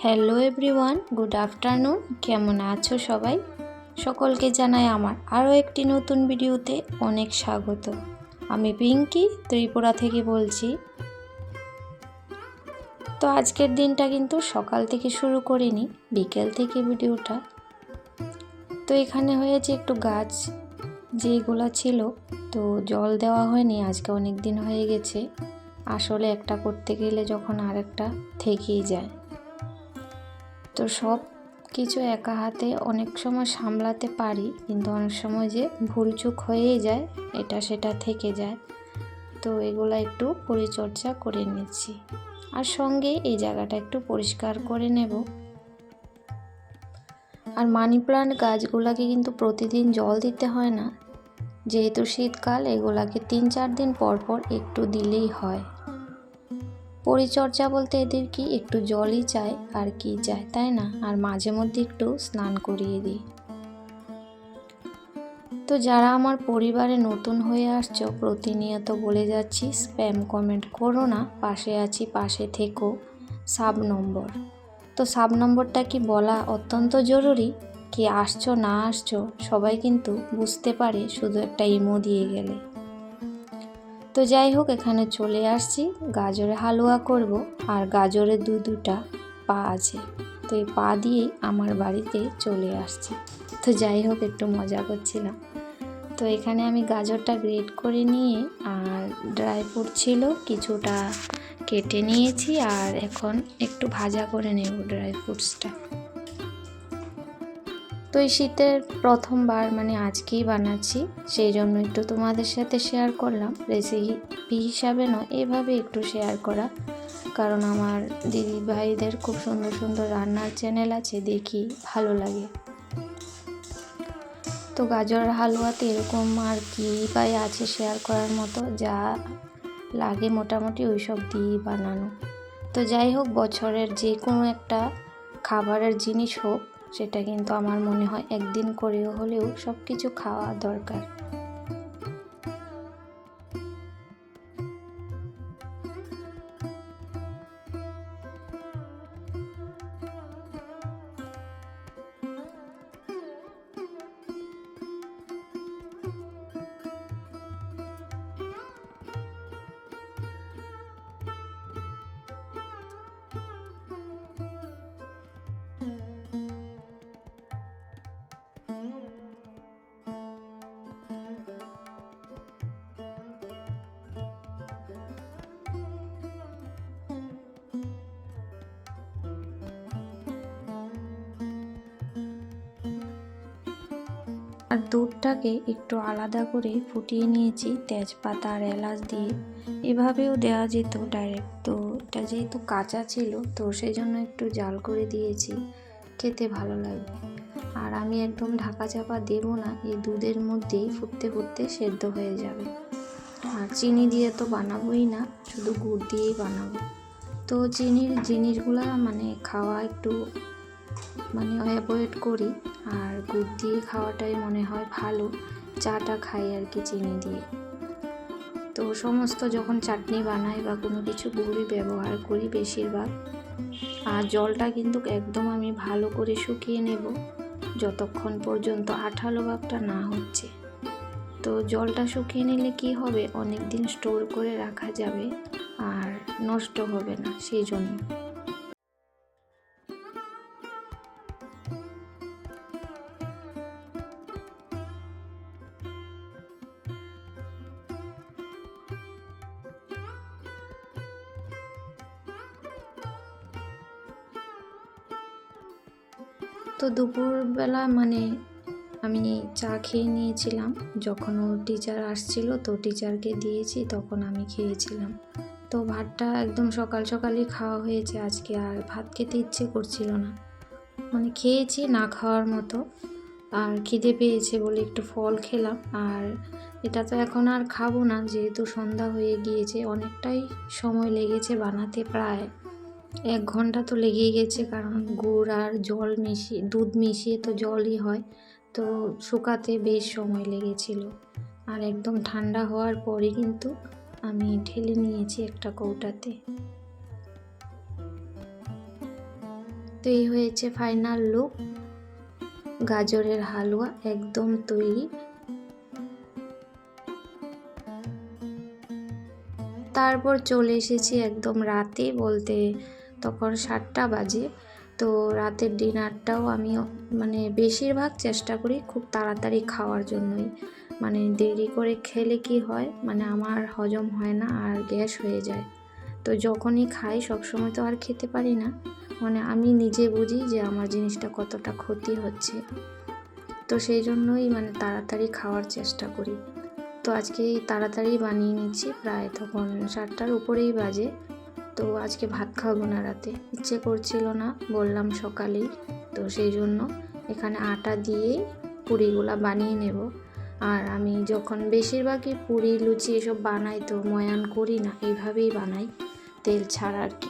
Hello everyone good afternoon কেমন আছো সবাই? সকলকে জানাই আমার আরও একটি নতুন ভিডিওতে অনেক স্বাগত। আমি পিঙ্কি, ত্রিপুরা থেকে বলছি। তো আজকের দিনটা কিন্তু সকাল থেকে শুরু করিনি, বিকেল থেকে ভিডিওটা। তো এখানে হয়েছে একটু গাছ যেগুলো ছিল, তো জল দেওয়া হয়নি, আজকে অনেক দিন হয়ে গেছে। আসলে একটা করতে গেলে যখন আরেকটা থেকেই যায়। তো সব কিছু একা হাতে অনেক সময় সামলাতে পারি, কিন্তু অনেক সময় যে ভুলচুক হয়েই যায়, এটা সেটা থেকে যায়। তো এগুলো একটু পরিচর্যা করে নিচ্ছি। আর সঙ্গে এই জায়গাটা একটু পরিষ্কার করে নেব। আর মানি প্লান্ট গাছগুলোকে কিন্তু প্রতিদিন জল দিতে হয় না। যেহেতু শীতকাল, এগুলাকে তিন চার দিন পর পর একটু দিলেই হয়। পরিচর্যা বলতে এদের কি একটু জলই চাই আর কি চায় তাই না? আর মাঝে মধ্যে একটু স্নান করিয়ে দিই। তো যারা আমার পরিবারে নতুন হয়ে আসছো, প্রতিনিয়ত বলে যাচ্ছি, স্প্যাম কমেন্ট করো না, পাশে আছি, পাশে থেকো, সাব নম্বর। তো সাব নম্বরটা কি বলা অত্যন্ত জরুরি? কি আসছো, না আসছো, সবাই কিন্তু বুঝতে পারে, শুধু একটা ইমো দিয়ে গেলে। তো যাই হোক, এখানে চলে আসছি। গাজরে হালুয়া করব আর গাজরের দু দুটা পা আছে। তো এই পা দিয়েই আমার বাড়িতে চলে আসছি। তো যাই হোক, একটু মজা করছিলাম। তো এখানে আমি গাজরটা গ্রেট করে নিয়ে আর ড্রাই ফ্রুট ছিল, কিছুটা কেটে নিয়েছি আর এখন একটু ভাজা করে নেব ড্রাই ফ্রুটসটা। তো এই শীতের প্রথমবার মানে আজকেই বানাচ্ছি, সেই জন্য একটু তোমাদের সাথে শেয়ার করলাম। রেসিপি হিসাবে নয়, এভাবে একটু শেয়ার করা। কারণ আমার দিদি ভাইদের খুব সুন্দর সুন্দর রান্নার চ্যানেল আছে, দেখি ভালো লাগে। তো গাজর হালুয়াতে এরকম আর কি পাই আছে শেয়ার করার মতো, যা লাগে মোটামুটি ওই সব দিয়েই বানানো। তো যাই হোক, বছরের যে কোনো একটা খাবারের জিনিস হোক সেটা কিন্তু আমার মনে হয় একদিন করেও হলেও সব কিছু খাওয়া দরকার। আর দুধটাকে একটু আলাদা করে ফুটিয়ে নিয়েছি তেজপাতা আর এলাচ দিয়ে। এভাবেও দেওয়া যেত ডাইরেক্ট তো এটা যেহেতু কাঁচা ছিল, তো সেই জন্য একটু জাল করে দিয়েছি। খেতে ভালো লাগবে। আর আমি একদম ঢাকা চাপা দেব না, এই দুধের মধ্যেই ফুটতে ফুটতে সেদ্ধ হয়ে যাবে। আর চিনি দিয়ে তো বানাবোই না, শুধু গুড় দিয়েই বানাবো। তো চিনির জিনিসগুলো মানে খাওয়া একটু মানে অ্যাভয়েড করি। আর গুড় দিয়ে খাওয়াটাই মনে হয় ভালো। চাটা খাই আর কি চিনি দিয়ে। তো সমস্ত যখন চাটনি বানাই বা কোনো কিছু গুড়ই ব্যবহার করি বেশিরভাগ। আর জলটা কিন্তু একদম আমি ভালো করে শুকিয়ে নেব। যতক্ষণ পর্যন্ত আঠালো ভাবটা না হচ্ছে। তো জলটা শুকিয়ে নিলে কি হবে? অনেক দিন স্টোর করে রাখা যাবে। আর নষ্ট হবে না, সেই জন্য। তো দুপুরবেলা মানে আমি চা খেয়ে নিয়েছিলাম। যখন ও টিচার আসছিল তো টিচারকে দিয়েছি, তখন আমি খেয়েছিলাম। তো ভাতটা একদম সকাল সকালই খাওয়া হয়েছে আজকে, আর ভাত খেতে ইচ্ছে করছিল না। মানে খেয়েছি না খাওয়ার মতো, আর খিদে পেয়েছে বলে একটু ফল খেলাম। আর এটা তো এখন আর খাব না, যেহেতু সন্ধ্যা হয়ে গিয়েছে, অনেকটাই সময় লেগেছে বানাতে প্রায়। এক ঘণ্টা তো লেগেই গেছে, কারণ গুড় আর জল মিশিয়ে দুধ মিশিয়ে তো জলই হয়। তো শুকাতে বেশ সময় লেগেছিল। আর একদম ঠান্ডা হওয়ার পরে কিন্তু আমি ঢেলে নিয়েছি একটা কৌটাতে। তো এই হয়েছে ফাইনাল লুক। গাজরের হালুয়া একদম তৈরি। তারপর চলে এসেছি একদম রাতে বলতে তখন সাতটা বাজে। তো রাতের ডিনারটাও আমি মানে বেশিরভাগ চেষ্টা করি খুব তাড়াতাড়ি খাওয়ার জন্যই। মানে দেরি করে খেলে কি হয়? মানে আমার হজম হয় না আর গ্যাস হয়ে যায়। তো যখনই খাই সবসময় তো আর খেতে পারি না। মানে আমি নিজে বুঝি যে আমার জিনিসটা কতটা ক্ষতি হচ্ছে। তো সেই জন্যই মানে তাড়াতাড়ি খাওয়ার চেষ্টা করি। তো আজকে তাড়াতাড়ি বানিয়ে নিচ্ছি। প্রায় তখন সাতটার উপরেই বাজে। তো আজকে ভাত খাব না রাতে। ইচ্ছে করছিল না, বললাম সকালেই। তো সেই জন্য এখানে আটা দিয়েই পুরিগুলা বানিয়ে নেব। আর আমি যখন বেশিরভাগই পুরি, লুচি এসব বানাই তো ময়ান করি না, এইভাবেই বানাই। তেল ছাড়া আর কি।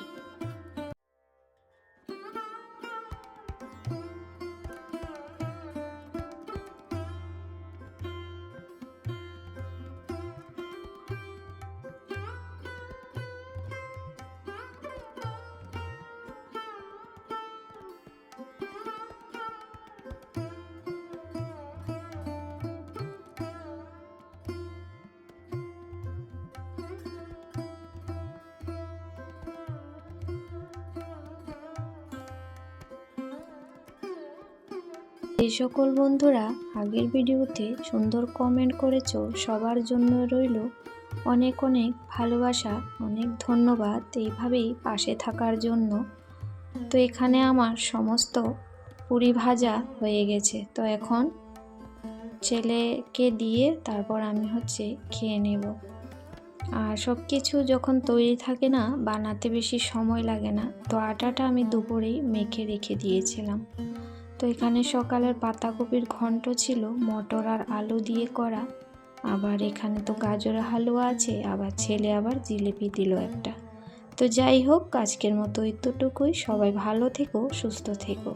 এই সকল বন্ধুরা আগের ভিডিওতে সুন্দর কমেন্ট করেছ, সবার জন্য রইল অনেক অনেক ভালোবাসা, অনেক ধন্যবাদ এইভাবেই পাশে থাকার জন্য। তো এখানে আমার সমস্ত পুরি ভাজা হয়ে গেছে। তো এখন ছেলেকে দিয়ে তারপর আমি হচ্ছে খেয়ে নেব। আর সব কিছু যখন তৈরি থাকে না, বানাতে বেশি সময় লাগে না, তো আটাটা আমি দুপুরেই মেখে রেখে দিয়েছিলাম। তো এখানে সকালের পাতাকপির ঘন্ট ছিল, মটর আর আলু দিয়ে করা। আবার এখানে তো গাজর হালুয়া আছে, আবার ছেলে আবার জিলিপি দিল একটা। তো যাই হোক, আজকের মতো এতটুকুই। সবাই ভালো থেকো, সুস্থ থেকো।